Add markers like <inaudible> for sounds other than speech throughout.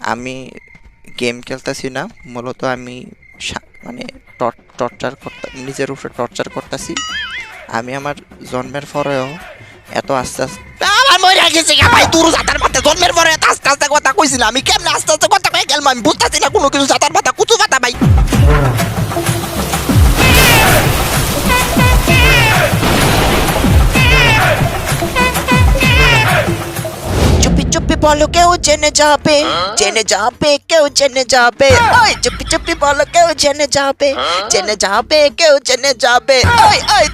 আমি গেম খেলতেছি না, মূলত আমি মানে টর্চার করতে, নিজের উপরে টর্চার করতেছি। আমি আমার জন্মের পরেও এত আস্তে আস্তে আমার মরে গেছে ভাই, তোর জাতার মাথা জন্মের পরে এত আস্তে আস্তে কথা কইছিলাম আমি কেমনে আস্তে আস্তে কথা কয়ে গেলাম? আমি বুঝতেছি না কোনো কিছু জাতার মাথা কুচু বলো কেউ জেনে যাবে জেনে যাবে কেউ জেনে যাবে। ওই চুপি চুপি বলো কেউ জেনে যাবে জেনে যাবে কেউ জেনে যাবে। ওই ওই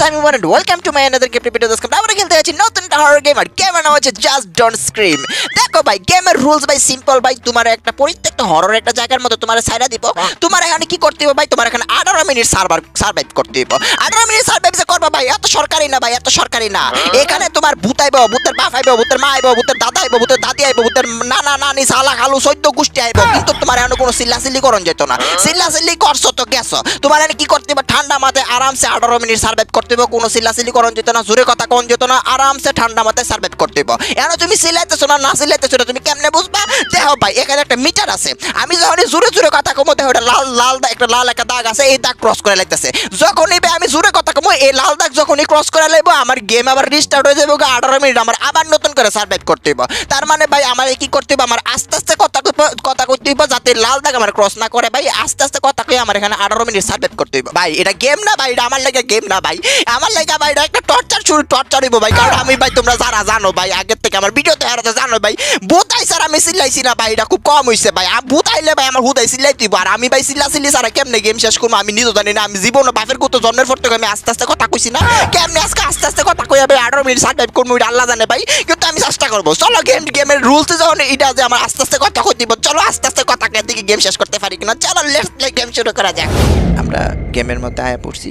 সাইমি one welcome to my another game দোস্ত আমরা খেলতে যাচ্ছি নতুন হরর গেম আর গেমের নাম হচ্ছে জাস্ট ডোন্ট স্ক্রিম দেখো ভাই গেমের রুলস ভাই সিম্পল ভাই তোমার একটা প্রত্যেকটা হরর একটা জায়গার মধ্যে তোমার সাইডা দিব। তোমার এখানে কি করতে হবে ভাই? তোমার এখানে আঠারো মিনিট সার্ভার সার্ভাইভ করতে হবে। আঠারো মিনিট সার্ভাইভ যে করবা ভাই এত সরকারি না ভাই এত সরকারি না। এখানে তোমার ভূতাইব ভূতের বাপ আইব ভূতের মা আইব ভূতের দাদা আইব ভূতের দাদি আইব ভূতের নানা নানি সালা খালু সৈদ্য গোষ্ঠী আইব কিন্তু তোমার এখানে কোনো সিল্লাসিল্লি করন যেত না। সিল্লাসিল্লি করছ তো গেছো। তোমার এখানে কি করতে হবে ঠান্ডা মাথায় আরামসে আঠারো মিনিট সার্ভাইভ করতে হবে কোনো সিল্লাসিল্লি করন যেত না জোরে কথা কোন যেত না আরামসে ঠান্ডা মাথায় সার্ভাইভ করতে হবে এখন তুমি সিলাইতেছো না না সিলাইতেছো না তুমি কেমনে বুঝবা? দেখো ভাই এখানে একটা মিটার আছে। আমি যখন জোরে জোরে কথা কমো দেখো একটা লাল লাল দা- একটা লাল একটা দাগ আছে এই দাগ ক্রস করে লাগতেছে যখনই ভাই আমি জোরে কথা কমো এই লাল দাগ যখনই ক্রস করে লাগবো আমার গেম আবার রিস্টার্ট হয়ে যাবে আঠারো মিনিট আমার আবার নতুন করে সার্ভাইভ করতে হবে তার মানে ভাই, আমার কি করতে হবে আমার আস্তে আস্তে কথা কথা করতে হবে যাতে লাল দাগ আমার ক্রস না করে ভাই। আস্তে আস্তে কথা কই আমার এখানে আঠারো মিনিট সার্ভাইভ করতে হবে ভাই, এটা গেম না ভাই, এটা আমার লাগে গেম না ভাই। আমার লাগে ভাই, এটা একটা টর্চার শুরু টর্চার হইব ভাই। কারণ আমি ভাই, তোমরা যারা জানো ভাই, আগের থেকে আমার ভিডিওতে হারাতে জানো ভাই ভূত আইসে আর আমি চিল্লাইছি না ভাই, এটা খুব কম হইছে ভাই। আইলে ভাই আমার আই চিল্লাই দিব। আর আমি ভাই চিল্লা চিল্লি ছাড়া কেমনে গেম শেষ করব? আমি নিজেও জানি না, আমি জীবন বাপের কত জন্মের পর থেকে আমি আস্তে আস্তে কথা কইছি না। কেমনে আজকে আস্তে আস্তে কথা কই হবে আঠারো মিনিট সার্ভাইভ করব আল্লাহ জানে ভাই। কিন্তু আমি চেষ্টা করব। চলো গেম গেমের রুলস যখন এটা যে আমার আস্তে আস্তে কথা কই দিব, চলো আস্তে আস্তে কথা কে দিকে গেম শেষ করতে পারি কিনা, চলো লেটস প্লে গেম শুরু করা যাক। আমরা গেমের মধ্যে আয়া পড়ছি,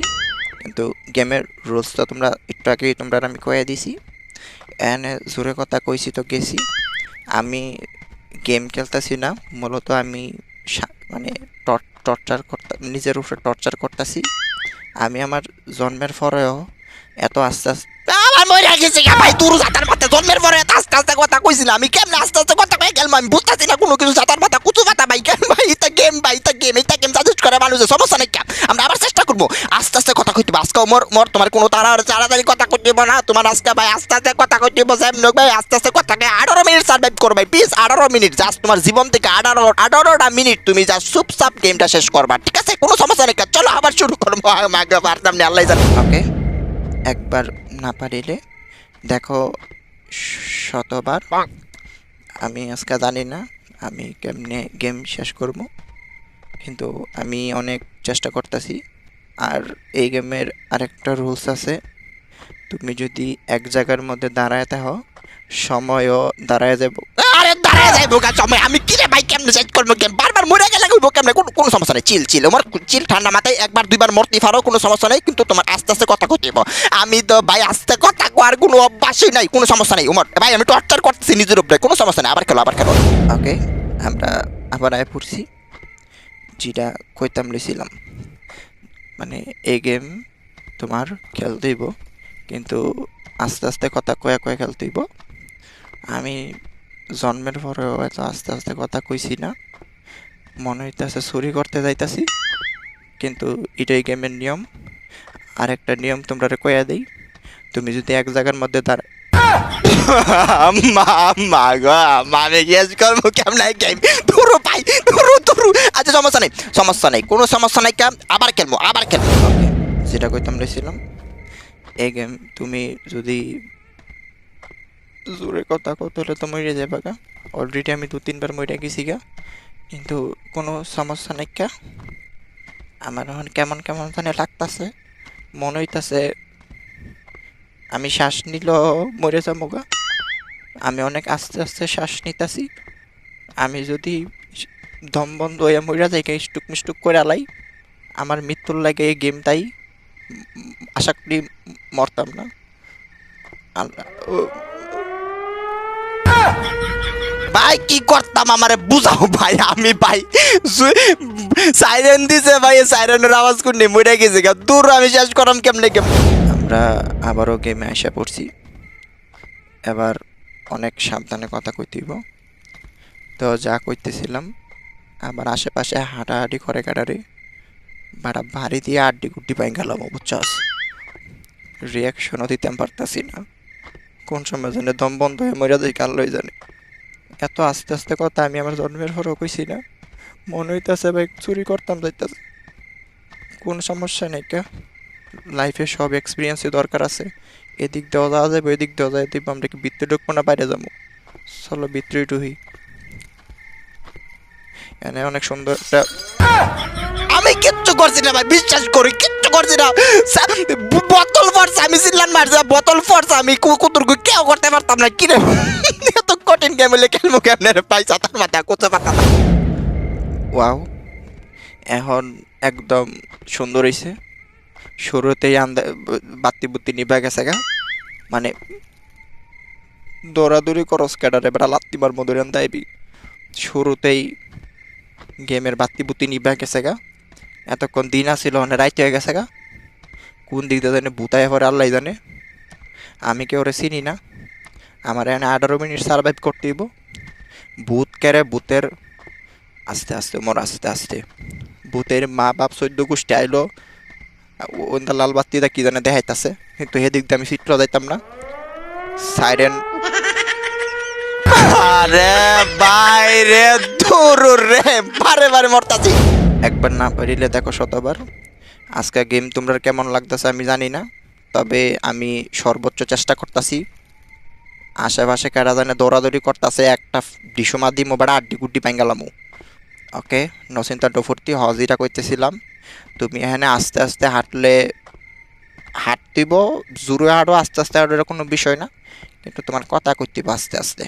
কিন্তু গেমের রুলস তো তোমরা একটু আগেই তোমরা আমি কয়ে দিছি। এনে জোরে কথা কইছি তো গেছি। আমি গেম খেলতেছি না, মূলত আমি মানে টর্চার করতে, নিজের উপরে টর্চার করতেছি। আমি আমার জন্মের পরেও এত আস্তে আস্তে। আমার মরে গেছে ভাই তোর জাতার মাথা জন্মের পরে এত আস্তে আস্তে কথা কইছিলাম। আমি কেমনে আস্তে আস্তে কথা কয়ে গেলাম? আমি বুঝতেছি না কোনো কিছু, জাতার মাথা কুচু মাথা ভাই কেন ভাই, এটা গেম ভাই, এটা গেম এটা গেম সাজেস্ট করে মানুষের, সমস্যা নেই কেন আমরা আবার চেষ্টা করব। আস্তে আস্তে কথা কইতে আজকে মোর মোর, তোমার কোনো তারা, তাড়াতাড়ি কথা কইতে না। তোমার আজকে, ভাই, আস্তে আস্তে কথা কইতে হবে। স্যাম ভাই, আস্তে আস্তে কথা কয়ে আঠারো মিনিট সার্ভাইভ করো, ভাই প্লিজ আঠারো মিনিট। জাস্ট তোমার জীবন থেকে আঠারো, আঠারোটা মিনিট তুমি জাস্ট চুপচাপ গেমটা শেষ করবা। ঠিক আছে? কোনো সমস্যা নেই চলো আবার শুরু করব। মাগে, পারতাম না, আল্লাহ জানে। ওকে একবার না পারিলে দেখো শতবার। আমি আজকে জানি না আমি কেমনে গেম শেষ করব কিন্তু আমি অনেক চেষ্টা করতেছি। আর এই গেমের আরেকটা রুলস আছে তুমি যদি এক জায়গার মধ্যে দাঁড়ায় থাকো সময়ও দাঁড়ায় যাব আরে যাইবো ভাই করব বারবার মরে গেলে কেমনে? কোনো কোনো সমস্যা নেই। চিল আমার চিল ঠান্ডা মাথায় একবার, দুইবার কোনো সমস্যা নেই, কিন্তু তোমার আস্তে আস্তে কথা আমি তো ভাই আস্তে কথা কোনো অভ্যাসই নাই, কোনো সমস্যা ভাই, আমি নিজের কোনো সমস্যা ওকে, আমরা আবার আয় যেটা কইতাম মানে এই গেম তোমার খেলতেইব, কিন্তু আস্তে আস্তে কথা কয়া কয়া খেলতেইব। আমি জন্মের পরেও এত আস্তে আস্তে কথা কইছি না। মনে হইতেছে চুরি করতে যাইতাছি কিন্তু এটাই গেমের নিয়ম। আর একটা নিয়ম তোমরা কয়া দেই তুমি যদি এক জায়গার মধ্যে ধরো আচ্ছা সমস্যা নেই সমস্যা নেই কোনো সমস্যা নাই আবার খেলব আবার খেলব। যেটা কইতাম রেছিলাম এই গেম তুমি যদি জোরে কথা কত হলে তো মরে যাবে গা। অলরেডি আমি দু তিনবার মরে গেছি গা। কিন্তু কোনো সমস্যা নাই কা। আমার এখন কেমন কেমন জানে লাগতাছে। মনে হইতাছে, আমি শ্বাস নিল, মরে যাব গা। আমি অনেক আস্তে আস্তে শ্বাস নিতাছি। আমি যদি দম বন্ধ হয়ে মরে যাই স্টুক মিস্টুক করে আলাই আমার মৃত্যুর লাগে এই গেমটাই আশা করি মরতাম না। আল্লাহ ভাই, কি করতাম আমারে বুঝাও ভাই, আমি ভাই সাইরেন দিছে ভাই সাইরেনের আওয়াজ শুনে মরে গেছে দূর, আমি শেষ করাম কেমনে কেমন আমরা আবারও গেমে আসা পড়ছি। এবার অনেক সাবধানে কথা কইতেইব তো যা কইতেছিলাম, আমার আশেপাশে হাঁটাহাঁটি করে কাটারি বাড়া বাড়ি দিয়ে আড্ডি গুড্ডি পাই গেলাম, বুঝছস? রিয়াকশনও দিতে পারতাছি না। কোন সময় জানে দম বন্ধ হয়ে মরে যাই, কাল লই জানে। এত আস্তে আস্তে কথা আমি আমার জন্মের পরও কইছি না। মনে হইতাছে ভাই চুরি করতাম যাইতাছে। কোন সমস্যা নেই কা? লাইফে সব এক্সপিরিয়েন্সই দরকার আছে। এদিক দেওয়া যাওয়া যাবে ওইদিক দেওয়া যায় দেখব আমরা কি বৃত্তে ঢুকবো না বাইরে যাব? চলো বৃত্তে টুহি এনে অনেক সুন্দর একটা আমি কিচ্ছু করছি না ভাই, বিশ্বাস করি, কিচ্ছু করছি না। বোতল ফোর্স, আমি সিলান মারছি বোতল ফোর্স, আমি কুকুর কেউ করতে পারতাম না, কি রে? এত কঠিন গেম হলে খেলব কেমনে রে পাইছা? তার মাথা, কোচে পাতা। ওয়াও এখন একদম সুন্দর হয়েছে শুরুতেই আন্দা বাতি বুতি নিভা গেছে গা। মানে দৌড়াদৌড়ি করস ক্যাডারে বেড়া, লাত্তি মার মধুর আন্দাইবি শুরুতেই গেমের বাতি বুতি নিভা গেছে গা। এতক্ষণ দিন আসিল মানে রাইতে হয়ে গেছে গা। কোন দিক দিয়ে জানে বুতায় পরে আল্লাহ জানে। আমি কেউ ওরে চিনি না? আমার এখানে আঠারো মিনিট সার্ভাইভ করতে দিব ভূত কেড়ে ভূতের আস্তে আস্তে মোর, আস্তে আস্তে। ভূতের মা বাপ চৈদ্য গোষ্ঠী আইলো। ওইটা লাল বাতিটা কি জানে দেখাইতাছে। কিন্তু সেদিক দিয়ে আমি চিত্র যাইতাম না। সাইরেন। আরে বাইরে দূর রে বারে বারে মরতাছি। একবার না পারিলে দেখো শতবার। আজকে গেম তোমরা কেমন লাগতেছে আমি জানি না। তবে আমি সর্বোচ্চ চেষ্টা করতেছি। আশেপাশে কারা জানে দৌড়াদৌড়ি করতেছে, একটা ডিসমা দিমো বেড়া আড্ডি গুড্ডি পাইঙ্গালামু ওকে নচিন্তা ডফুর্তি হজিটা কইতেছিলাম। তুমি এখানে আস্তে আস্তে হাঁটলে, হাঁটতিব, জোরে হাঁটো, আস্তে আস্তে হাঁটো এটা কোনো বিষয় না। কিন্তু তোমার কথা কইতিব আস্তে আস্তে।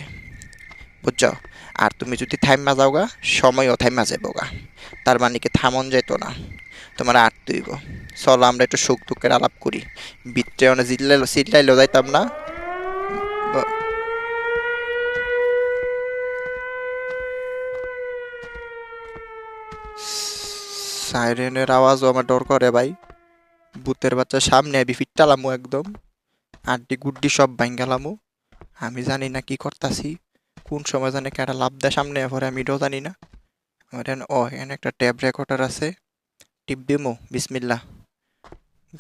বুঝছ? আর তুমি যদি থাইমা যাওগা, সময়ও থাইমা যাবগা তার মানে কি থামন যেত না। তোমার আট তুইব চলো আমরা একটু সুখ দুঃখের আলাপ করি। বিত্রে অনেক জিল্লাইলো চিল্লাইলেও যাইতাম না। সাইরেনের আওয়াজও আমার ডর করে ভাই। ভূতের বাচ্চা সামনে আবি ফিটটালামু একদম। আড্ডি গুড্ডি সব ভাঙ্গালামু আমি জানি না কি করতাছি, কোন সময় জানি কেটা লাভ দেয় সামনে পরে আমি এটাও জানি না। আমার ও, এখানে একটা ট্যাব রেকর্ডার আছে। টিপ দিমু বিসমিল্লা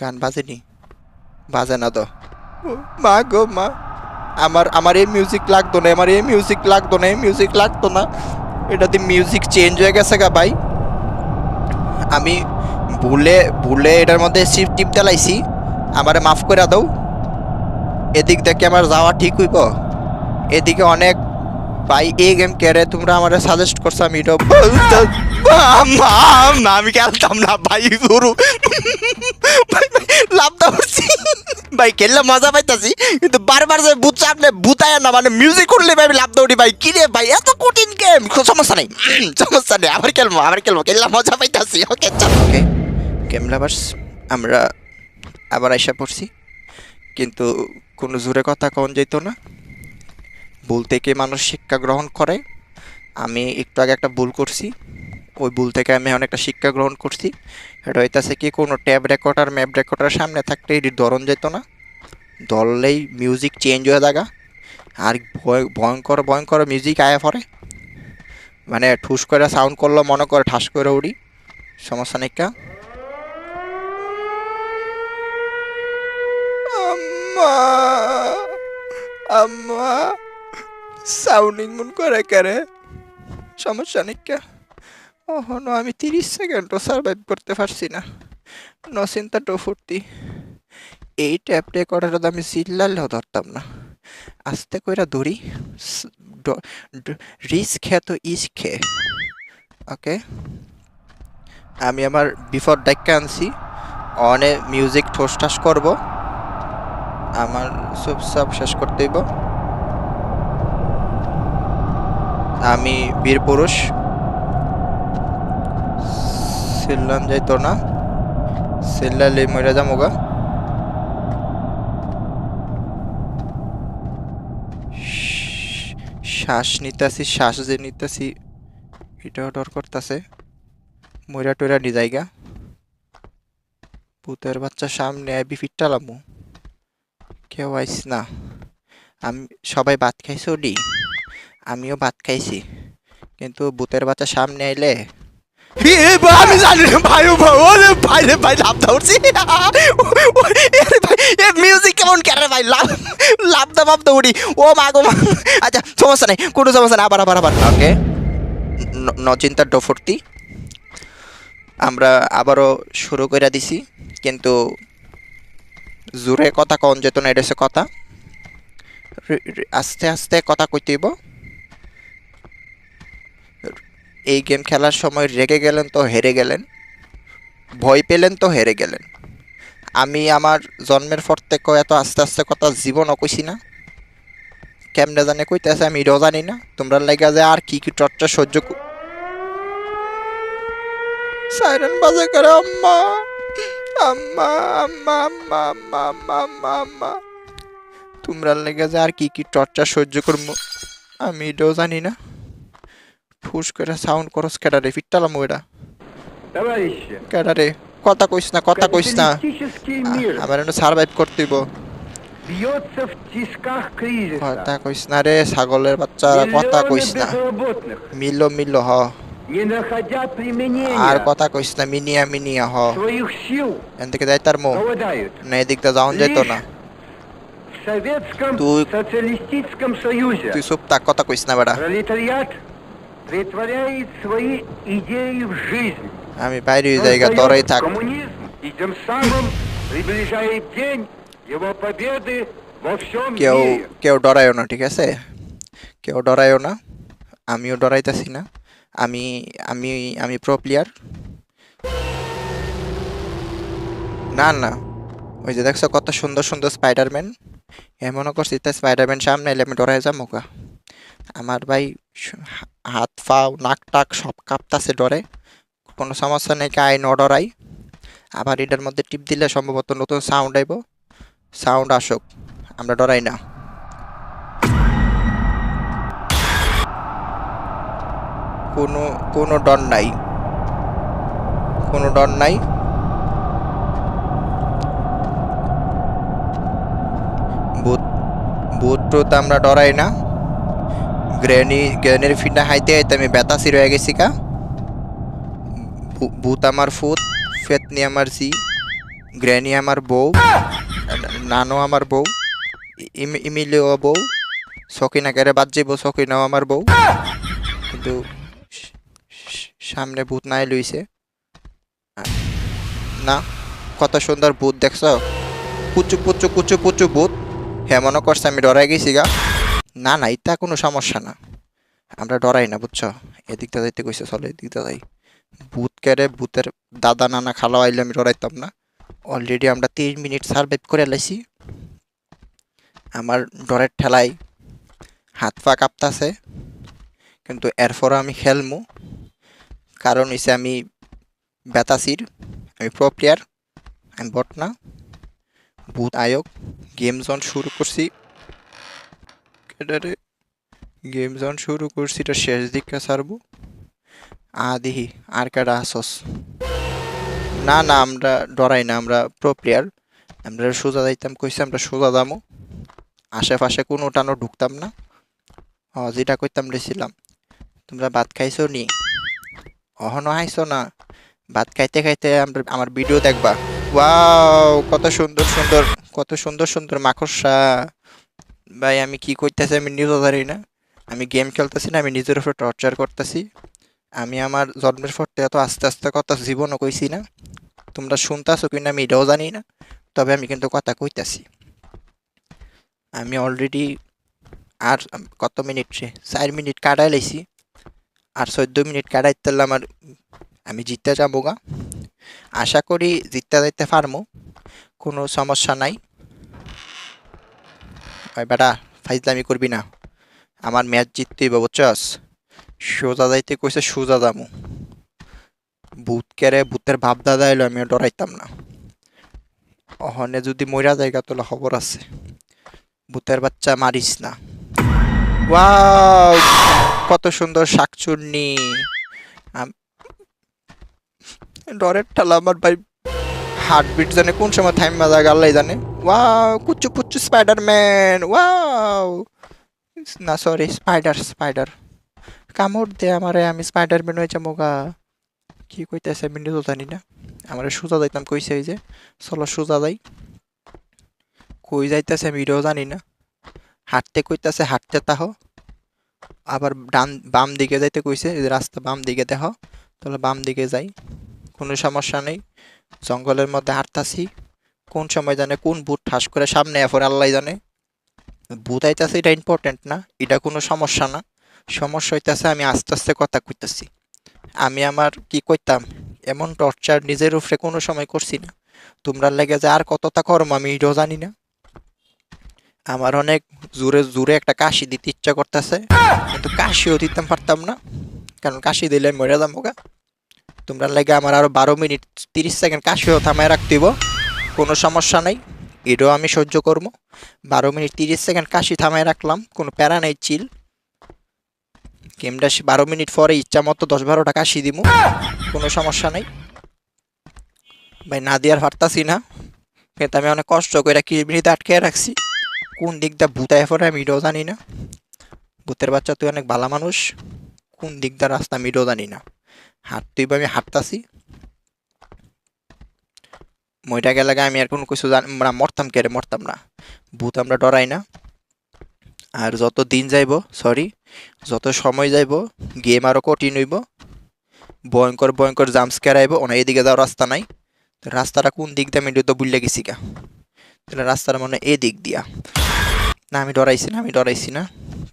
গান বাজেনি। বাজে না তো। মা গো, মা। আমার আমার এই মিউজিক লাগতো না, আমার এই মিউজিক লাগতো না, এই মিউজিক লাগতো না। এটাতে মিউজিক চেঞ্জ হয়ে গেছে গা ভাই। আমি ভুলে ভুলে এটার মধ্যে শিফট টিপ চালাইছি আমার মাফ করে দাও। এদিক দেখে আমার যাওয়া ঠিক হইব। এদিকে অনেক ভাই এই গেম কেড়ে তোমরা আমারে সাজেস্ট করছ আমি এটা মা আমি খেলতাম না ভাই গুরু লাভ দাচ্ছি ভাই খেললে মজা পাইতাছি কিন্তু বারবার যে বুট চাপলে বুতায় না মানে মিউজিক করলে ভাই লাভ দৌড়ি ভাই। কি রে ভাই এত কঠিন গেম সমস্যা নেই। সমস্যা নেই আবার খেলব আবার খেলব খেললে মজা পাইতাছি। ওকে চল। ওকে। গেম লাভার্স আমরা আবার আইসা পড়ছি। কিন্তু কোনো জোরে কথা কন যেত না। ভুল থেকে মানুষ শিক্ষা গ্রহণ করে। আমি একটু আগে একটা ভুল করছি। ওই ভুল থেকে আমি অনেকটা শিক্ষা গ্রহণ করছি। এটা হইতাছে কি, কোনো ট্যাব রেকর্ডার, ম্যাপ রেকর্ডার সামনে থাকলে এটি ধরন যেত না। ধরলেই মিউজিক চেঞ্জ হয়ে থাকা আর ভয়- ভয়ঙ্কর ভয়ঙ্কর মিউজিক আয়া পড়ে। মানে ঠুস করে সাউন্ড করল, মনে করে ঠাস করে উড়ি। সমস্যা নেই আম্মা আম্মা। সাউন্ডিং মন করে করে? সমস্যা নেই কা? ওহনো আমি তিরিশ সেকেন্ডও সার্ভাইভ করতে পারছি না। নচিন্তা ফুর্তি। এই ট্যাপ রেকর্ডারটা আমি চিল্লালেও ধরতাম না। আস্তে কইরা ধরি। রিস খে তো ইস খে ওকে আমি আমার বিফোর ডাইকা আনছি। অনে মিউজিক ঠোস ঠাস করব। আমার সব সব শেষ করতে হইব আমি বীর পুরুষ। সিল্লান যাইতো না। সিল্লালে মরে যামোগা শ্বাস নিতাছি, শ্বাস যে নিতাছি, এটাও ডর করতেছে। ময়রা টয়রা নি জায়গা পুতের বাচ্চা সামনে আইবি ফিটটালামু কেউ আইস না। আমি সবাই ভাত খাইছো ডি আমিও ভাত খাইছি। কিন্তু ভূতের বাচ্চা সামনে আইলে আমি জানি ভাই ভাই রে ভাই লাভ দাউছি মিউজিক কেমন কেন ভাই? লাভ লাভ দা ভাব দৌড়ি। ও মা গো মা। আচ্ছা সমস্যা নেই কোনো সমস্যা নেই আবার আবার আবার। ওকে। নচিন্তার ডফর্তি আমরা আবারও শুরু করে দিছি কিন্তু জোরে কথা কন যেত না এটা কথা। আস্তে আস্তে কথা কইতেইব এই গেম খেলার সময় রেগে গেলেন তো হেরে গেলেন, ভয় পেলেন তো হেরে গেলেন। আমি আমার জন্মের পর থেকে এত আস্তে আস্তে কথা জীবনও কইছি না। কেমনে জানে কইতেছে আমি এটাও জানি না। তোমরা লেগে যে আর কি কি টর্চা সহ্য সাইরেন বাজে করে, আম্মা আম্মা আম্মা আম্মা আম্মা আম্মা আম্মা আম্মা। তোমরা লেগে যে আর কি কি টর্চা সহ্য করব আমি এটাও জানি না। ফুস করে সাউন্ড করস ক্যাডারে ফিটটালাম এটা। ক্যাডারে কথা কইস না কথা কইস না। আমার এনে সারভাইভ করতে হইব। কথা কইস না রে ছাগলের বাচ্চা কথা কইস না। মিলো মিলো হ। আর কথা কইস না মিনিয়া মিনিয়া হ। এন থেকে যাইতার মো। না এদিকটা যাওন যাইত না। Советском Социалистическом Союзе. Ты суп так, кота притворяет свои идеи в жизнь. আমি বাইরে জায়গা создает তোরাই থাক коммунизм и тем самым приближает день его победы во всем কেউ мире. কেউ ডরায়ও না ঠিক আছে কেউ ডরায়ও না আমিও ডরাইতেছি না আমি আমি আমি প্রো প্লেয়ার না না ওই যে দেখছো কত সুন্দর সুন্দর স্পাইডারম্যান এমনও করছি তাই স্পাইডারম্যান সামনে এলে আমি ডরাই যাবো গা আমার ভাই স- হাত পাও নাক, টাক সব কাঁপতাছে ডরে। কোনো সমস্যা নেই আই ন ডরাই। আবার এটার মধ্যে টিপ দিলে সম্ভবত নতুন সাউন্ড আইব। সাউন্ড আসুক, আমরা ডরাই না। কোনো কোনো ডর নাই। কোনো ডর নাই। ভূত ভূত আমরা ডরাই না। গ্রেনি গ্রেনির ফিটা হাইতে হাইতে আমি বেতাসি রয়ে গেছি কা ভূত আমার ফুত ফেতনি আমার জি গ্রেনি আমার বউ, নানো আমার বউ, ইম- ইমিলিও বউ সকিনা কেড়ে বাদ যাইব সকিনাও আমার বউ। কিন্তু সামনে ভূত নাই লইছে। না, কত সুন্দর ভূত দেখছ। কুচু পুচু কুচু পুচু ভূত। হেমনও করছে, আমি ডরাই গেছি গা। না না ইতা কোনো সমস্যা না। আমরা ডরাই না, বুঝছ? এদিকটা যাইতে কইছে, চলো এদিকটা যাই। ভূত কেড়ে ভূতের দাদা, নানা খালা আইলে আমি ডরাইতাম না। অলরেডি আমরা তিন মিনিট সার্ভাইভ করে লাইছি। আমার ডরের ঠেলায় হাত পা কাঁপতাছে। কিন্তু এরপরও আমি খেলমু। কারণ হইছে আমি বেতাসির, আমি প্রো প্লেয়ার আমি বট না। ভূত আয়োগ গেম জোন শুরু করছি। কেডারে গেম জোন শুরু করছি তো শেষ দিকে সারবো আদিহি, আর কেডা আসস না না, আমরা ডরাই না, আমরা প্রো প্লেয়ার আমরা সোজা যাইতাম, কইছি আমরা সোজা যামো। আশেপাশে কোনো টানো ঢুকতাম না। ও যেটা কইতাম রেছিলাম। তোমরা ভাত খাইছো নি? অহনো হাইছো না? ভাত খাইতে খাইতে আমরা, আমার ভিডিও দেখবা। ওয়াও, কত সুন্দর সুন্দর, কত সুন্দর সুন্দর মাকড়সা। ভাই, আমি কি করতেছি আমি নিজেও জানি না। আমি গেম খেলতেছি না, আমি নিজের উপর টর্চার করতেছি। আমি আমার জন্মের পর এত আস্তে আস্তে কথা জীবনও কইছি না। তোমরা শুনতাছো কিনা আমি এটাও জানি না, তবে আমি কিন্তু কথা কইতাছি। আমি অলরেডি আর কত মিনিট চার মিনিট কাটাই লাইছি। আর চোদ্দ মিনিট কাটাই তাহলে আমার, আমি জিততে যাব গা। আশা করি জিততে যাইতে পারমু, কোনো সমস্যা নাই। ওই বেটা, ফাইজলামি করবি না। আমার ম্যাচ জিততেই বুঝছস? সোজা যাইতে কইছে সোজা যামু। ভূত কেড়ে ভূতের ভাব দাদা এলো, আমিও ডরাইতাম না। অহনে যদি মইরা জায়গা তোলা খবর আছে। ভূতের বাচ্চা মারিস না। ওয়াও, কত সুন্দর শাকচুন্নি। আম- ডরের ঠালা আমার ভাই হার্টবিট জানে, কোন সময় থাইম বাজা গাল্লাই জানে। ওয়াও কুচু পুচু স্পাইডারম্যান ওয়াও না সরি স্পাইডার স্পাইডার কামড় দে আমারে, আমি স্পাইডারম্যান হয়ে যাব গা। কি কইতেছে, আমি নিজেও জানি না। আমার সোজা যাইতাম কইছে এই যে, চলো সোজা যাই। কই যাইতেছে, আমি জানি না। হাঁটতে কইতাছে, হাঁটতে তাহ আবার ডান, বাম দিকে যাইতে কইছে রাস্তা বাম দিকে দেখ তাহলে বাম দিকে যাই। কোনো সমস্যা নেই। জঙ্গলের মধ্যে হাঁটতাছি। কোন সময় জানে কোন বুট ঠাস করে সামনে এরপর আল্লাহ জানে। বুট আইতাছে, এটা ইম্পর্টেন্ট না, এটা কোনো সমস্যা না। সমস্যা হইতাছে আমি আস্তে আস্তে কথা কইতাছি। আমি আমার কি কইতাম, এমন টর্চার নিজের উপরে কোনো সময় করছি না। তোমরা লেগে যে আর কতটা কর্ম আমি এটাও জানি না। আমার অনেক জোরে জোরে একটা কাশি দিতে ইচ্ছা করতেছে। কিন্তু কাশিও দিতাম পারতাম না। কারণ কাশি দিলে মরে যাব গা। তোমরা লেগে আমার আরও বারো মিনিট তিরিশ সেকেন্ড কাশিও থামায় রাখতে হইব। কোনো সমস্যা নাই, এটাও আমি সহ্য করব। বারো মিনিট তিরিশ সেকেন্ড কাশি থামায় রাখলাম, কোনো প্যারা নেই, চিল। গেমটা বারো মিনিট পরে ইচ্ছা মতো দশ বারোটা কাশি দিব কোনো সমস্যা নেই। ভাই, না দেওয়ার পারতাছি না। কিন্তু আমি অনেক কষ্ট করে মিনিট আটকে রাখছি। কোন দিকটা ভূতায় পরে আমি এটাও জানি না। ভূতের বাচ্চা তুই অনেক ভালো মানুষ, কোন দিকটা রাস্তা আমি এটাও জানি না। হাঁটতেই বা আমি হাঁটতাছি। মইটা গেলে আমি আর কোনো কিছু না মরতাম কে মরতাম না। ভূত আমরা ডরাই না। আর যত দিন যাইব সরি যত সময় যাইব, গেম আরও কঠিন হইব। ভয়ঙ্কর ভয়ঙ্কর জাম্পস্কার আইব ওনা এদিকে যাওয়ার রাস্তা নাই। রাস্তাটা কোন দিক দিয়ে আমি তো বুঝলে গেছি গা। তাহলে রাস্তাটা মনে এই দিক দিয়া। না, আমি ডরাইছি না, আমি ডরাইছি না।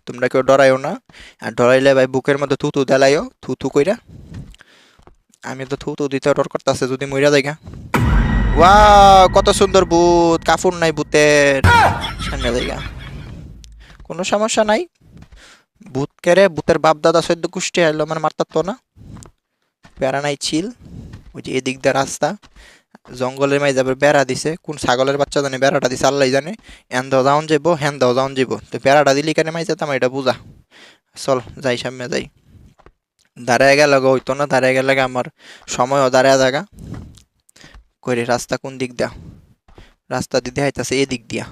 তোমরা কেউ ডরাইও না। আর ডরাইলে ভাই বুকের মধ্যে থুতু দেলাইও, থুতু কইরা। আমি তো থুতু দিতে ডর করতেছে, যদি মইরা যাই গা ওয়া কত সুন্দর বুত কাফুর নাই বুতের সামনে জায়গা কোনো সমস্যা নাই। ভূত কেড়ে ভূতের বাপ দাদা সদ্য কুষ্টি আইলো মানে মারতার তো না। বেড়া নাই, ছিল। ওই যে এদিক দিয়ে রাস্তা। জঙ্গলের মাই যাবে বেড়া দিছে। কোন ছাগলের বাচ্চা জানে, বেড়াটা দিছে আল্লাহ জানে। এন দাও যাওন যাব হ্যান দাও যাওন যাব তো বেড়াটা দিলি কেন মাই যেতাম এটা বুঝা। চল, যাই, সামনে যাই। দাঁড়ায় গেল হইতো না, দাঁড়ায় গেলে আমার সময়ও দাঁড়ায় জায়গা। কইরে, রাস্তা কোন দিক দিয়া? রাস্তা দিতে হাইতাছে এদিক দিয়া।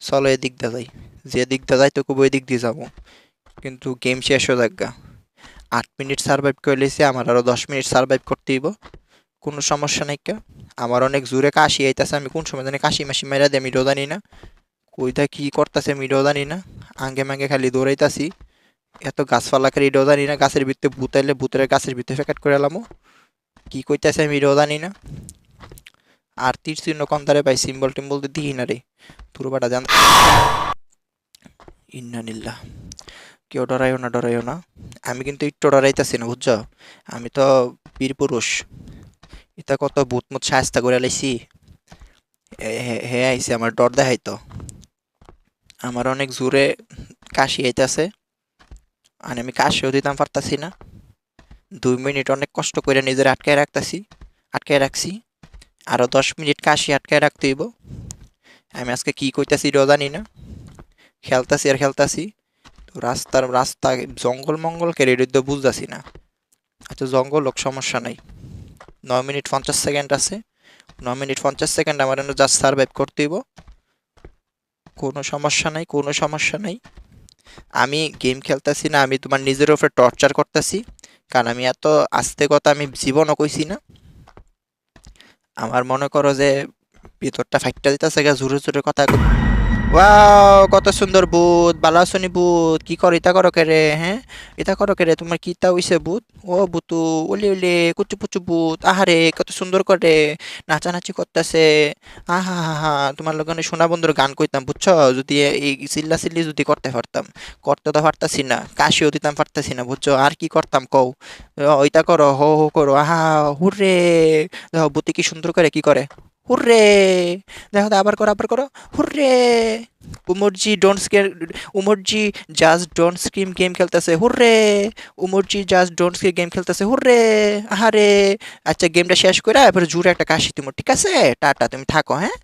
চলো এদিক দিয়া যাই। যে দিক দিয়ে যাই তো খুব ওই দিক দিয়ে যাব। কিন্তু গেম শেষ হয়ে যাক আট মিনিট সার্ভাইভ করে লেছি আমার আরও দশ মিনিট সার্ভাইভ করতে দিব কোনো সমস্যা নাই কা। আমার অনেক জোরে কাশি আইতাছে, আমি কোন সময় জানি কাশি মাসি মেরা দিয়ে, আমি জানি না। কইটা কি করতেছে, আমি জানি না। আঙ্গে মাঙ্গে খালি দৌড়াইতাছি। এত গাছপালা করে রো জানি না গাছের ভিতরে ভূত আইলে ভূতের গাছের ভিতরে ফ্যাকাট করে এলামো। কি কইতাছে আমি রো জানি না আর তীর চিহ্ন কন্তারে পাই? সিম্বল টিম্বল তো দিই না রে। পুরোবাটা জান ইন্নানিল্লা কেউ ডরাইও না ডরাইও না। আমি কিন্তু একটু ডরাইতেছি না, বুঝছ? আমি তো বীর পুরুষ। এটা কত বুত মুত সাহস্তা করে লাইছি। হে আইছে, আমার ডর দেখাই তো আমার অনেক জোরে কাশি আইতাছে। আর আমি কাশিও দিতাম পারতাছি না। দুই মিনিট অনেক কষ্ট করে নিজের আটকায় রাখতাছি, আটকায় রাখছি। আরও দশ মিনিট কাশি আটকায় রাখতে হইব। আমি আজকে কি কইতাছি এটাও জানি না। খেলতাছি আর খেলতাছি। তো রাস্তার, রাস্তা জঙ্গল মঙ্গল কে রেডি তো বুঝতেছি না। আচ্ছা জঙ্গল হোক সমস্যা নাই। নয় মিনিট পঞ্চাশ সেকেন্ড আছে। নয় মিনিট পঞ্চাশ সেকেন্ড আমার জাস্ট সার্ভাইভ করতে হইব। কোনো সমস্যা নাই, কোনো সমস্যা নাই। আমি গেম খেলতেছি না, আমি তোমার নিজের উপরে টর্চার করতেছি। কারণ আমি এত আস্তে কথা আমি জীবনও কইছি না। আমার মনে করো যে ভিতরটা ফাইটটা দিতেছে জোরে জোরে কথা ওয়াও কত সুন্দর বুত বালা শুনি বুত কি করো ইতা করো কেরে হ্যাঁ? ইতা করো কেরে, তোমার কি তা হইছে বুত ও বুতু ওলে ওলে কুচু পুচু বুত আহারে, কত সুন্দর করে নাচানাচি করতেছে। আহা, হা হা, তোমার লগে সোনা বন্ধুর গান কইতাম, বুঝছ? যদি এই চিল্লা চিল্লি যদি করতে পারতাম। করতে তো পারতাছি না, কাশিও দিতাম, পারতাছি না, বুঝছ? আর কি করতাম কও? ওইটা করো, হো হো, করো, আহা দেখো বুতি কি সুন্দর করে কি করে? হুররে, দেখো তো, আবার করো আবার করো, hurray. উমরজি don't scare উমরজি just don't scream game খেলতেছে, hurray. উমরজি just don't scream game খেলতেছে, হুররে। আহারে। আচ্ছা গেমটা শেষ করে এবারে জুড়ে একটা কাশি তুমি ঠিক আছে? টাটা, তুমি থাকো হ্যাঁ?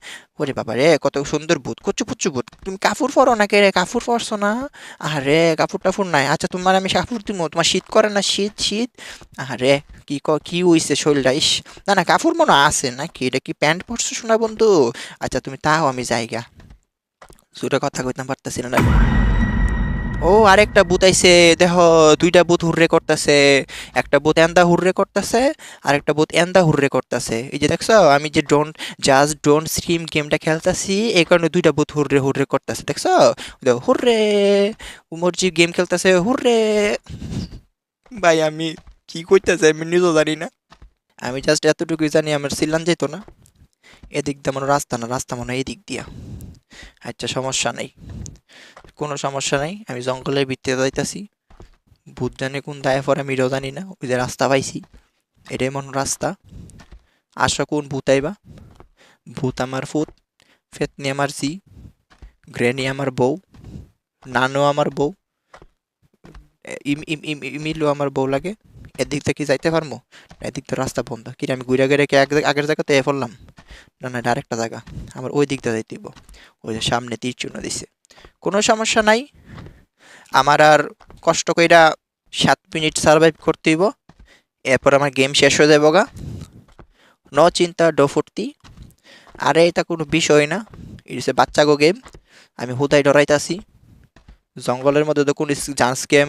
ওরে বাবা রে কত সুন্দর বুধ কচু পুচু বুধ তুমি কাপড় পরো না কে রে? কাপড় পরছো না? আরে কাপড় টাপড় নাই। আচ্ছা তোমার আমি কাপড় দিব তোমার শীত করে না? শীত শীত? আরে কি ক, কি হইছে শরীরটা ইস, না না কাপড় মনে আছে না কি এটা কি প্যান্ট পরছো শোনা বন্ধু? আচ্ছা তুমি তাও আমি যাইগা জোরে কথা কইতাম পারতেছি না। ও, আরেকটা বুথ আইছে, দেখো, দুইটা বুথ হুররে করতেছে। একটা বুথ এন্দা হুররে করতেছে আর একটা বুথ এন্দা হুররে করতেছে। এই যে দেখছ, আমি যে ডোন্ট জাস্ট ডোন্ট স্ট্রিম গেমটা খেলতেছি, এই কারণে দুইটা বুথ হুররে হুররে করতেছে, দেখছ? দেখো, হুররে! উমরজি গেম খেলতেছে, হুররে! ভাই, আমি কি করতেছে আমি নিজেও জানি না। আমি জাস্ট এতটুকুই জানি, আমার সিলান যেত না। এদিক দিয়ে মনে রাস্তা না, রাস্তা মনে এদিক দিয়া। আচ্ছা সমস্যা নেই। কোনো সমস্যা নাই, আমি জঙ্গলের ভিতরে যাইতাছি। ভূত জানে কোন দায়ে পরে আমি এটাও জানি না, ওই যে রাস্তা পাইছি, এটাই মন রাস্তা। আসো কোন ভূত আইবা? ভূত আমার ফুত, ফেতনি আমার জি, গ্রেনি আমার বউ, নানো আমার বউ ইম ইম ইম ইমিলও আমার বউ লাগে, এদিক থেকে কি যাইতে পারব এদিক তো রাস্তা বন্ধ কি আমি ঘুরে ঘুরে আগের জায়গাতে এ পড়লাম? না না আরেকটা জায়গা, আমার ওই দিকটা যাইতে। ওই যে সামনে তীর চিহ্ন দিছে। কোনো সমস্যা নাই। আমার আর কষ্ট কইরা সাত মিনিট সার্ভাইভ করতে হইব। এরপর আমার গেম শেষ হয়ে যাব গা। ন চিন্তা ডো ফুর্তি। আরে এটা কোনো বিষয় না। এটা বাচ্চা গো গেম আমি হুদাই ডরাইতাছি। জঙ্গলের মধ্যে তো কোনো জাম্প স্কেম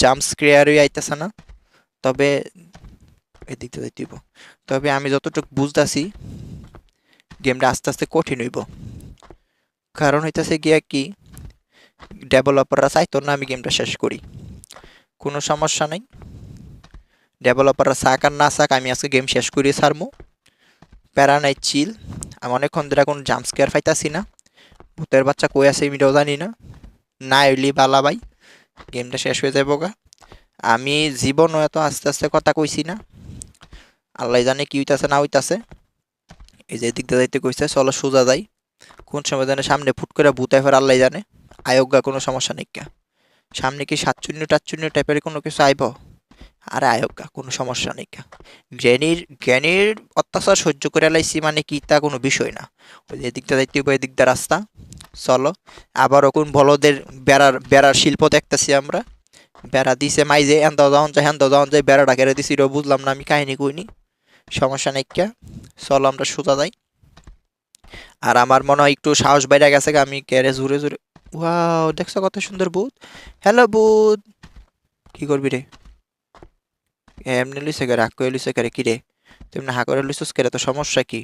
জাম্প স্ক্রেয়ারই আইতেছে না। তবে এদিক দিয়ে দিব তবে আমি যতটুকু বুঝতাছি গেমটা আস্তে আস্তে কঠিন হইব। কারণ হইতাছে গিয়া কি ডেভেলপাররা চাইতো না আমি গেমটা শেষ করি। কোনো সমস্যা নাই। ডেভেলপাররা চাক আর না চাক, আমি আজকে গেম শেষ করি সারমু প্যারা নাই চিল আমি অনেকক্ষণ ধরে কোনো জাম্প স্কেয়ার পাইতাছি না। ভূতের বাচ্চা কই আছে এটাও জানি না। না এলি বালা ভাই গেমটা শেষ হয়ে যাব গা। আমি জীবনও এত আস্তে আস্তে কথা কইছি না। আল্লাহ জানে কি হইতাছে, না হইতাছে। এই যে দিক দিয়ে যাইতে কইছে, চলো সোজা যাই। কোন সময় জানে সামনে ফুট করে ভূতায় ফের আল্লাহ জানে। আয়োগা কোনো সমস্যা নেই কা? সামনে কি সাতচুন্ন টাচ্চুন্ন টাইপের কোনো কিছু আইব? আরে আয়োগা কোনো সমস্যা নেই জ্ঞানীর জ্ঞানীর অত্যাচার সহ্য করে লাইছি মানে কি তা কোনো বিষয় না। ওই এদিকটা যাইতে হইব এদিকটা রাস্তা। চলো, আবার কোন বলদের বেড়ার বেড়ার শিল্প দেখতেছি আমরা। বেড়া দিছে মাই যে এন্দাও যাওন যায় হ্যান্দাও যাওন যায়, বেড়াটা কেড়ে দিছি এটাও বুঝলাম না আমি কাহিনী কইনি। সমস্যা নেই চলো আমরা সোজা যাই। আর আমার মনে হয় একটু সাহস বাইরে গেছে আমি কেড়ে জুড়ে জুড়ে। ওয়াও দেখছ কত সুন্দর বুধ হ্যালো বুধ কি করবি রে? এমনি লইছে কে রাগ করে লইছে কে কি রে? তুমি হা করে লইছিস কে তো সমস্যা কি?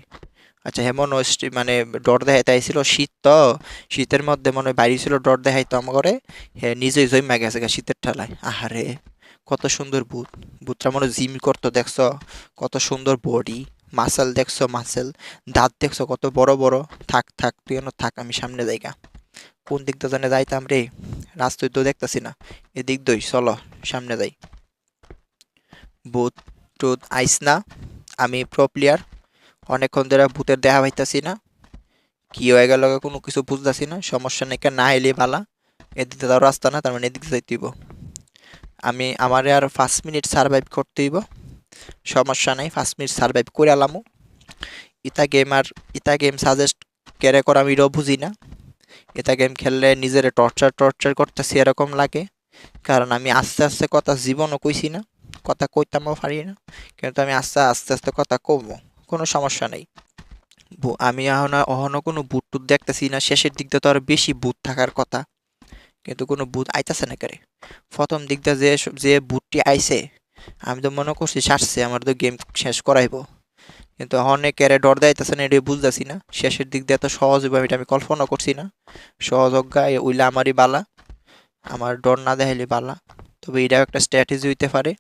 আচ্ছা হেমন মানে ডর দেখাইতে আইছিল শীত তো। শীতের মধ্যে মনে হয় বাইরে ছিল, ডর দেখাইতো আমার ঘরে হ্যাঁ নিজেই জমা গেছে গা শীতের ঠেলায়। আহারে, কত সুন্দর বুট বুটটা মনে জিম করতো, দেখছ? কত সুন্দর বডি। মাসেল, দেখছ? মাসেল। দাঁত, দেখছ? কত বড় বড়। থাক থাক, তুই থাক, আমি সামনে যাইগা। কোন দিকটা জানে যাইতাম রে? রাস্তায় তো দেখতাছি না। এদিক দই, চলো, সামনে যাই। বুথ টুথ আইস না। আমি প্রো প্লেয়ার অনেকক্ষণ ধরে ভূতের দেখা পাইতাছি না। কি হয়ে গেল কোনো কিছু বুঝতেছি না। সমস্যা নেই কেন না এলে বালা এদিকে তাও রাস্তা না, তার মানে এদিকে যাইতে হইব। আমি আমার আর পাঁচ মিনিট সার্ভাইভ করতে হইব। সমস্যা নাই, পাঁচ মিনিট সার্ভাইভ করে আলামু। ইতা গেম আর ইতা গেম সাজেস্ট কেড়ে করা আমি বুঝি না। এটা গেম খেললে নিজের টর্চার টর্চার করতেছি এরকম লাগে। কারণ আমি আস্তে আস্তে কথা জীবনও কইছি না, কথা কইতামও পারি না, কিন্তু আমি আস্তে আস্তে আস্তে কথা কমবো কোনো সমস্যা নেই। আমি এখন অহনো কোনো বুট টুট দেখতেছি না, শেষের দিক দিয়ে তো আর বেশি বুট থাকার কথা। কিন্তু কোনো বুট আইতাছে না করে? প্রথম দিক দিয়ে যে যে বুটটি আইছে, আমি তো মনে করছি, সারছে, আমার তো গেম শেষ করাইবো। কিন্তু অনেক এরে ডর দেয়তেছে না এটা বুঝতেছি না। শেষের দিক দিয়ে এত সহজ হবে এটা আমি কল্পনা করছি না। সহজ সহযোগ্যা উইলা আমারই বালা। আমার ডর না দেখাইলে বালা। তবে এটাও একটা স্ট্র্যাটেজি হইতে পারে।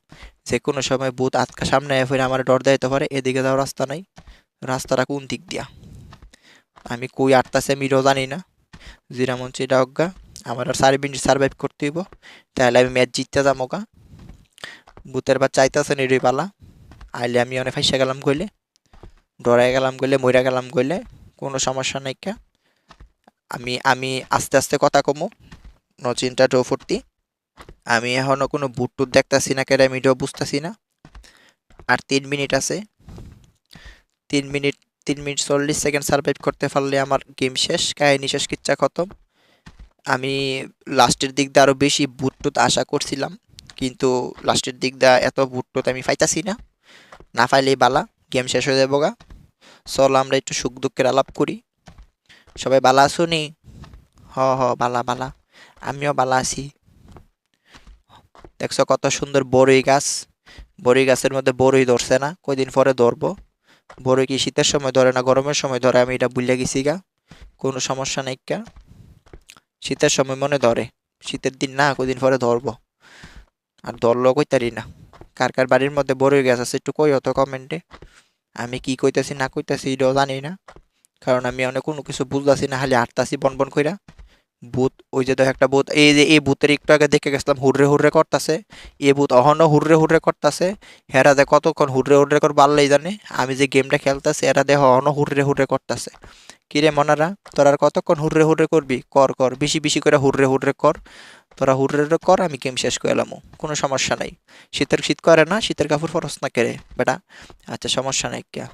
যে কোনো সময় বুথ আটকা সামনে এসে আমার ডর দেখাইতে পারে, এদিকে যাওয়ার রাস্তা নাই। রাস্তাটা কোন দিক দিয়া? আমি কই আটতাছে আমি জানি না। জিরা মঞ্চ এটা অজ্ঞা আমার আর চার মিনিট সার্ভাইভ করতে হইব। তাহলে আমি ম্যাচ জিততে যাব গা। বুথের বা চাইতেছে নিরই পালা আইলে আমি অনেক ফাইসা গেলাম কইলে। ডরাই গেলাম কইলে, মইরা গেলাম কইলে, কোনো সমস্যা নাই কা। আমি আমি আস্তে আস্তে কথা কমু নচিন্তা টো ফুর্তি। আমি এখনও কোনো বুট টুট দেখতাছি না কেন আমি বুঝতেছি না। আর তিন মিনিট আছে। তিন মিনিট তিন মিনিট চল্লিশ সেকেন্ড সার্ভাইভ করতে পারলে আমার গেম শেষ, কাহিনী শেষ, কিচ্ছা খতম। আমি লাস্টের দিক দিয়ে আরও বেশি বুট টুট আশা করছিলাম, কিন্তু লাস্টের দিক দিয়ে এত বুট টুট আমি পাইতাছি না। না পাইলেই বালা। গেম শেষ হয়ে যাব গা চল আমরা একটু সুখ দুঃখের আলাপ করি। সবাই বালা আছো নি? হ হ বালা বালা আমিও বালা আছি। দেখছ কত সুন্দর বড়ই গাছ। বড়ই গাছের মধ্যে বড়ই ধরছে না? কয়দিন পরে ধরবো? বড়ই কি শীতের সময় ধরে না গরমের সময় ধরে? আমি এটা বুঝলে গেছি গা। কোনো সমস্যা নাই কা। শীতের সময় মনে ধরে। শীতের দিন না কদিন পরে ধরবো। আর ধরলেও কইতারি না। কার কার বাড়ির মধ্যে বড়ই গাছ আছে, একটু কই হতো কমেন্টে। আমি কি কইতাছি, না কইতাছি, এটাও জানি না। কারণ আমি অনেক কোনো কিছু বুঝতেছি না, খালি হাঁটতাছি বন বন কইরা। ভূত, ওই যে দেখো একটা ভূত, এই যে, এই ভূতের একটু আগে দেখে গেছিলাম, হুররে হুররে করতেছে। এই ভূত অহনও হুররে হুররে করতেছে। হেরা দে কতক্ষণ হুররে হুররে কর পারলেই জানে। আমি যে গেমটা খেলতেছি, এরা দেহ অহনও হুররে হুররে করতেছে। কিরে মনারা, তোরা আর কতক্ষণ হুররে হুররে করবি? কর কর, বেশি বেশি করে হুররে হুররে কর। তোরা হুররে কর, আমি গেম শেষ করে এলাম কোনো সমস্যা নাই। শীতের শীত করে না, শীতের কাপড় ফরস না কেড়ে, বেটা। আচ্ছা সমস্যা নাই কে।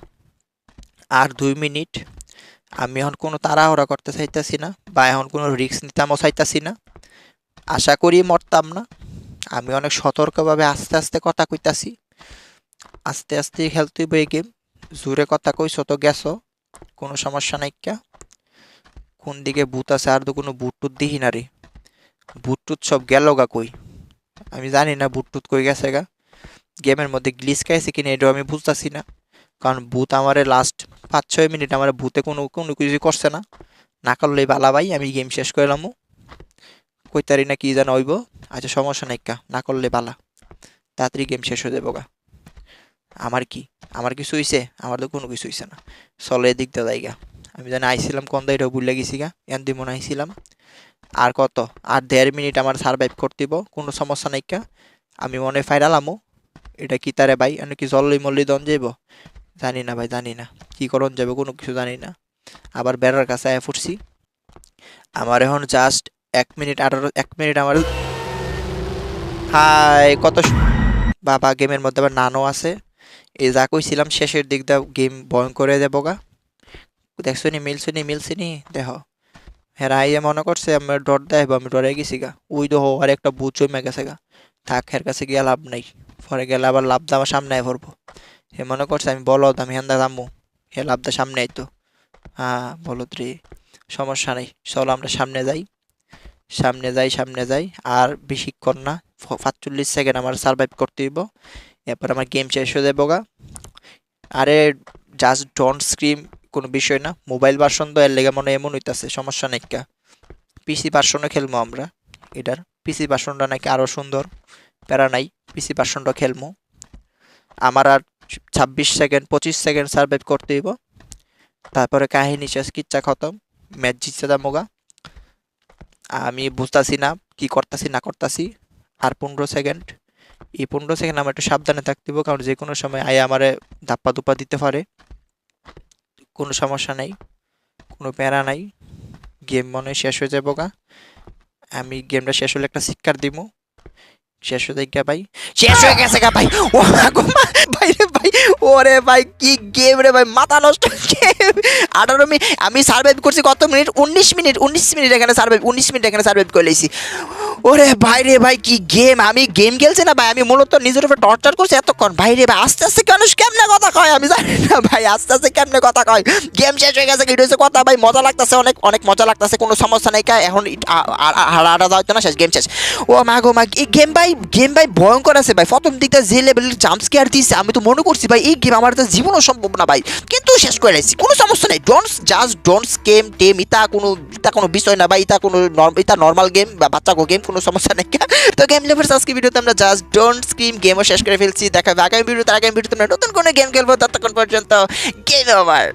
আর দুই মিনিট। আমি এখন কোনো তাড়াহুড়া করতে চাইতেছি না, বা এখন কোনো রিস্ক নিতামও চাইতেছি না। আশা করি মরতাম না। আমি অনেক সতর্কভাবে আস্তে আস্তে কথা কইতাছি। আস্তে আস্তে খেলতেই বই গেম। জোরে কথা কইছো তো গেছো। কোনো সমস্যা নাই কোন দিকে ভূত আছে আর তো কোনো ভূত টুত দিহি না রে। ভূত সব গেল গা কই? আমি জানি না ভূত কই গেছে গা। গেমের মধ্যে গ্লিস খাইছে কিনা এটাও আমি বুঝতাছি না। কারণ ভূত আমারে লাস্ট পাঁচ ছয় মিনিট আমার ভূতে কোনো কোনো কিছু করছে না। না করলেই বালা ভাই, আমি গেম শেষ করলাম কইতারি না কি যেন হইব। আচ্ছা সমস্যা নাই কা, না করলে বালা। তাড়াতাড়ি গেম শেষ হয়ে যাব গা। আমার কি? আমার কিছু হইছে? আমার তো কোনো কিছু হইছে না। চলে এদিক দা জায়গা আমি জানি আইছিলাম, কোন দাইটা ভুলে গেছি গা। এন দি মনে আইছিলাম। আর কত? আর দেড় মিনিট আমার সার্ভাইভ করতেইব কোনো সমস্যা নাই কা। আমি মনে ফাইরালামো এটা কি তারে ভাই? আমি কি জল্লি মল্লি দন যাইব? জানি না ভাই, জানি না। কি করণ যাবে কোনো কিছু জানি না। আবার বেড়ার কাছে আয়া ফুটছি। আমার এখন জাস্ট এক মিনিট আঠারো, এক মিনিট আমার হাই, কত বাবা, গেমের মধ্যে আবার নানো আছে। এই যা কইছিলাম, শেষের দিক দা গেম ভয়ঙ্কর করে যাব গা। দেখছ নি, মিলছে নি মিলছে নি? দেখ হেরা আইয়া মনে করছে আমার ডর দেয় আমি ডরে গেছি গা। ওই তো আর একটা বুট জমে গেছে গা। থাক, হের কাছে গিয়ে লাভ নাই। পরে গেলে আবার লাভ দা আমার সামনে আয় পড়ব। হে মনে করছে, আমি বলদ, আমি হেন্দা দামু হে, লাভ দা সামনে আইতো হ্যাঁ বলদ রে, সমস্যা নেই। চলো, আমরা সামনে যাই। সামনে যাই সামনে যাই। আর বেশিক্ষণ না পাঁচচল্লিশ সেকেন্ড আমার সার্ভাইভ করতে হইব। এরপর আমার গেম শেষ হয়ে যাব গা। আরে জাস্ট ডোন্ট স্ক্রিম কোনো বিষয় না। মোবাইল ভার্সন তো এর লেগে মনে এমন হইতাছে, সমস্যা নেই কা। পিসি ভার্সনও খেলব আমরা, এটার। পিসি ভার্সনটা নাকি আরও সুন্দর, প্যারা নাই, পিসি ভার্সনটা খেলব আমার আর ছাব্বিশ সেকেন্ড, পঁচিশ সেকেন্ড সার্ভাইভ করতে হইব। তারপরে কাহিনী শেষ, কিচ্ছা খতম, ম্যাচ জিতছে দামোগা আমি বুঝতাছি না, কি করতাছি, না করতাছি। আর পনেরো সেকেন্ড, এই পনেরো সেকেন্ড আমার একটু সাবধানে থাকতে হবে কারণ যে কোনো সময় আয় আমারে ধাপ্পা দুপ্পা দিতে পারে। কোনো সমস্যা নেই, কোনো প্যারা নাই গেম মনে শেষ হয়ে যাব গা আমি গেমটা শেষ হলে একটা শিক্ষার দিব শেষ হয়ে গিয়া ভাই শেষ হয়ে গেছে গা ভাই। ও গো ভাই রে ভাই, ওরে ভাই, কি গেম রে ভাই, মাথা নষ্ট গেম আঠারো মিনিট, আমি সার্ভাইভ করছি কত মিনিট? উনিশ মিনিট উনিশ মিনিট এখানে সার্ভাইভ উনিশ মিনিট এখানে সার্ভাইভ করে লেছি ওরে ভাই রে ভাই, কি গেম আমি গেম খেলছি না ভাই, আমি মূলত নিজের উপর টর্চার করছি এতক্ষণ। ভাই রে ভাই, আস্তে আস্তে মানুষ কেমনে কথা কয়? আমি জানি না ভাই, আস্তে আস্তে কেমনে কথা কয়? গেম শেষ হয়ে গেছে কি কথা ভাই, মজা লাগতেছে অনেক অনেক মজা লাগতেছে, কোনো সমস্যা নেই এখন হারা যাইতো না, শেষ গেম শেষ। ও মা গো মা গেম ভাই? গেম ভাই ভয়ঙ্কর আছে ভাই। প্রথম দিকটা যে লেভেলের জাম্প কেয়ার দিচ্ছে আমি তো মনে করছি ভাই, এই গেম আমার তো জীবনও সম্ভব না ভাই। কিন্তু শেষ করে রাখছি কোনো সমস্যা নেই। ডোন্টস জাস্ট ডোন্টস গেম টেম ইতা কোনো ইতা কোনো বিষয় না ভাই ইতা কোনো ইতা নর্মাল গেম বা বাচ্চা গেম কোনো সমস্যা নেই। <laughs> তো গেম লেভার্স আজকে ভিডিওতে আমরা জাস্ট ডোন্ট স্ক্রিম গেমও শেষ করে ফেলছি। দেখা হবে আগামী ভিডিওতে আগামী ভিডিওতে আমরা নতুন কোনো গেম খেলব। ততক্ষণ পর্যন্ত গেম ওভার